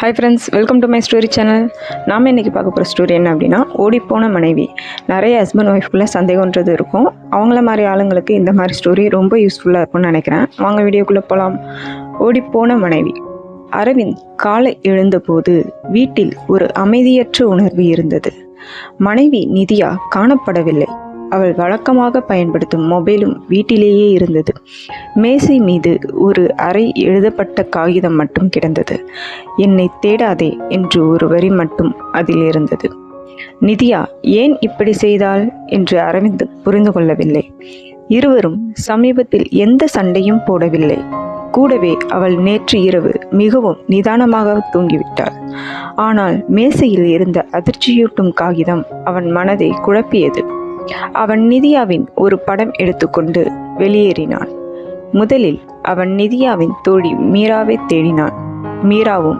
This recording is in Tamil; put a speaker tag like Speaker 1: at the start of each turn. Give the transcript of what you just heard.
Speaker 1: Hi friends welcome to my story channel நாம் இன்றைக்கி பார்க்க போகிற ஸ்டோரி என்ன அப்படின்னா ஓடிப்போன மனைவி. நிறைய ஹஸ்பண்ட் ஒய்ஃப்குள்ளே சந்தேகன்றது இருக்கும். அவங்கள மாதிரி ஆளுங்களுக்கு இந்த மாதிரி ஸ்டோரி ரொம்ப யூஸ்ஃபுல்லாக இருக்கும்னு நினைக்கிறேன். வாங்க வீடியோக்குள்ளே போகலாம் ஓடிப்போன மனைவி. அரவிந்த் காலை எழுந்தபோது வீட்டில் ஒரு அமைதியற்ற உணர்வு இருந்தது. மனைவி நிதியா காணப்படவில்லை. அவள் வழக்கமாக பயன்படுத்தும் மொபைலும் வீட்டிலேயே இருந்தது. மேசை மீது ஒரு அறை எழுதப்பட்ட காகிதம் மட்டும் கிடந்தது. என்னை தேடாதே என்று ஒரு வரி மட்டும் அதில் இருந்தது. நிதியா ஏன் இப்படி செய்தாள்? என்று அரவிந்த் புரிந்து கொள்ளவில்லை. இருவரும் சமீபத்தில் எந்த சண்டையும் போடவில்லை. கூடவே அவள் நேற்று இரவு மிகவும் நிதானமாக தூங்கிவிட்டாள். ஆனால் மேசையில் இருந்த அதிர்ச்சியூட்டும் காகிதம் அவன் மனதை குழப்பியது. அவன் நிதியாவின் ஒரு படம் எடுத்துக்கொண்டு வெளியேறினான். முதலில் அவன் நிதியாவின் தோழி மீராவை தேடினான். மீராவும்